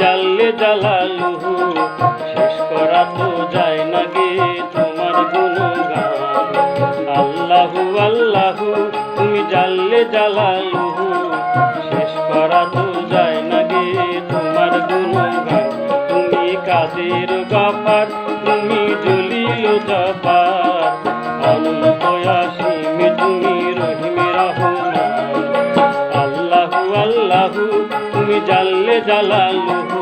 জানলে জালালুহু। শেষ করা তো আল্লাহু তুমি জানলে জালালুহু। শেষ করা তো যায় না গে তোমার গুণগান। তুমি কাদের গাফার, তুমি জলিল জবার অনন্ত তুমি রহিমে রহমান। আল্লাহু আল্লাহু, তুমি জানলে জালালুহু।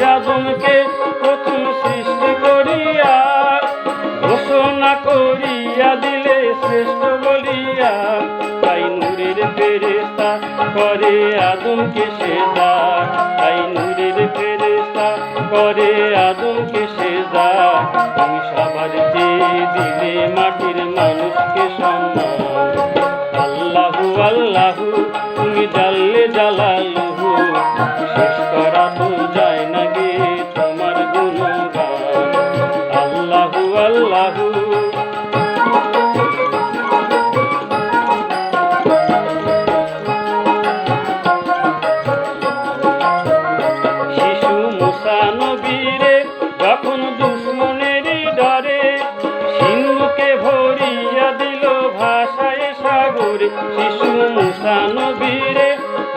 আদমকে প্রথম সৃষ্টি করিয়া, ঘোষণা করিয়া দিলে শ্রেষ্ঠ বলিয়া, তাই নূরের ফেরেস্তা করে আদমকে সেদা তাই নূরের ফেরেস্তা করে আদমকে সেদা তুমি সবার চেয়ে দিলে মাটির মানুষকে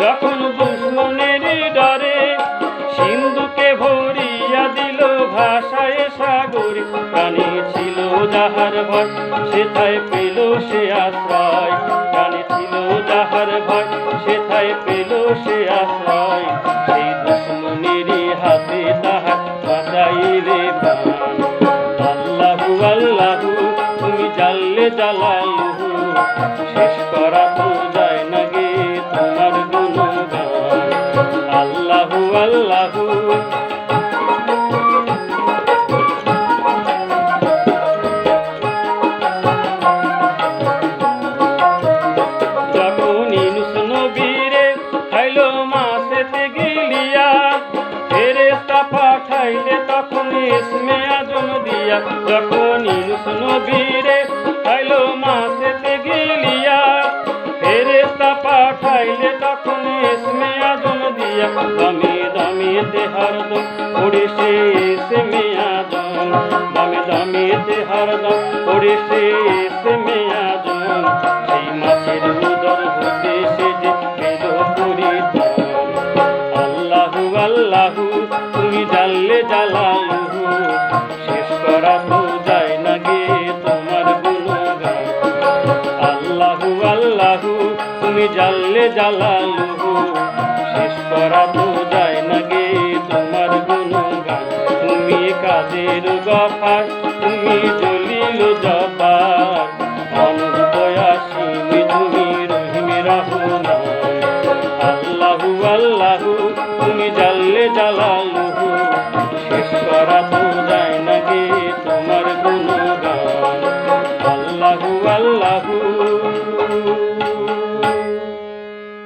যখন দুশ্মনের ডরে সিন্ধুকে ভরিয়া দিল ভাষায় সাগর, প্রাণী ছিল যাহার ভয়, সেথায় পেল সে আশ্রয়। প্রাণী ছিল যাহার ভয়, সেথায় পেল সে আশ্রয়। সেই দুশ্মনেরই হাতে তাহার বাঁচাইলে আল্লাহু আল্লাহু, তুমি জানলে জালালুহু, শেষ করা তো গিলিয়া ফেরেস্তা পাঠাইলে তখন ইসমে আজম দিয়া যখন ইনুস নবীরে খাইল মাসেতে গিলিয়া ফেরেস্তা পাঠাইলে তখন ইসমে আজম দিয়া, দমে দমে দেহরদম ওড়ে সে ইসমে আজম, দমে দমে দেহরদম ওড়ে সে তুমি জানলে জ্বালালু শেষ করা তো যায় না গে তোমার গুণগান। তুমি কাজের গফার, তুমি জলিল জবার অনন্ত আসি তুমি রহিমে রহমান।